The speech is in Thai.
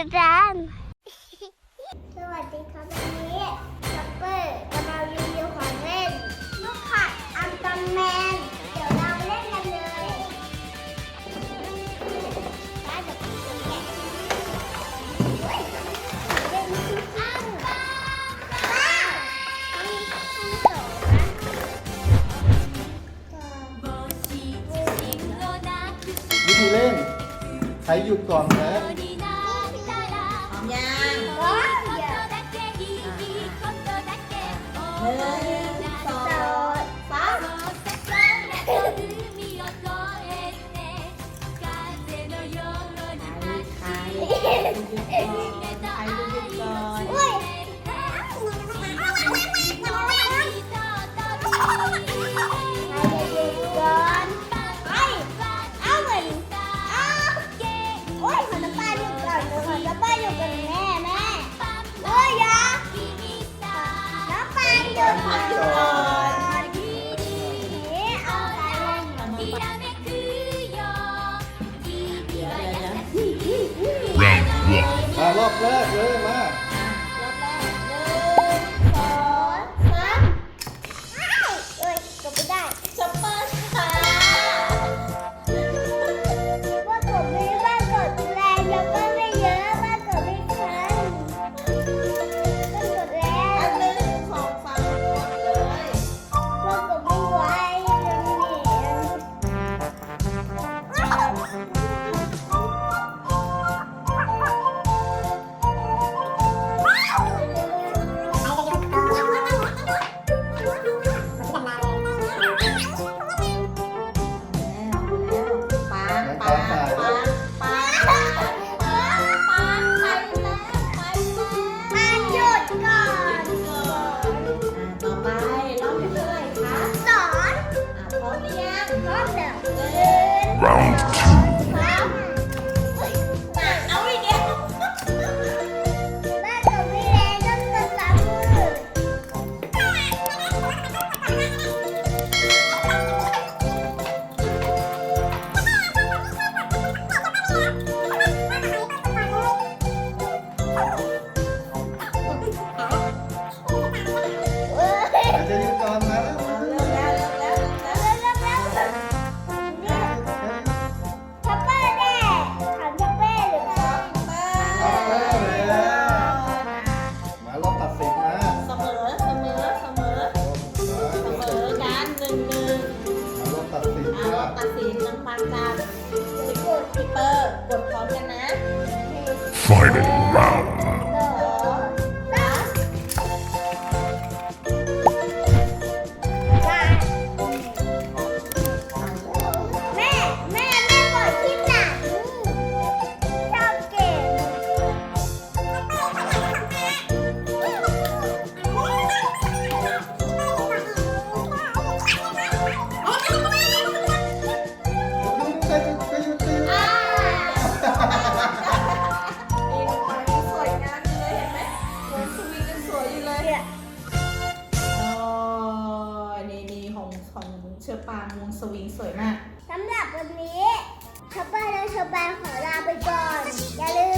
คิดร้สวัสดีครับวันนี้ช็อปเปอร์กำลังรีวิวของเล่นลูกขัดอัลตัมแมธีเล่น ใช้หยุดก่อนนะ Yeah. Round one. อ่ารอบแรกเลยมา round ตัดสินน้ำปลากับนิโคติปเปอร์กดพร้อมกันนะ Final round อะอ๋อนี่นี่ของของเชือกปางวงสวิงสวยมาก สำหรับวันนี้ชาวบ้านและชาวบ้านของลาไปก่อน อย่าลืม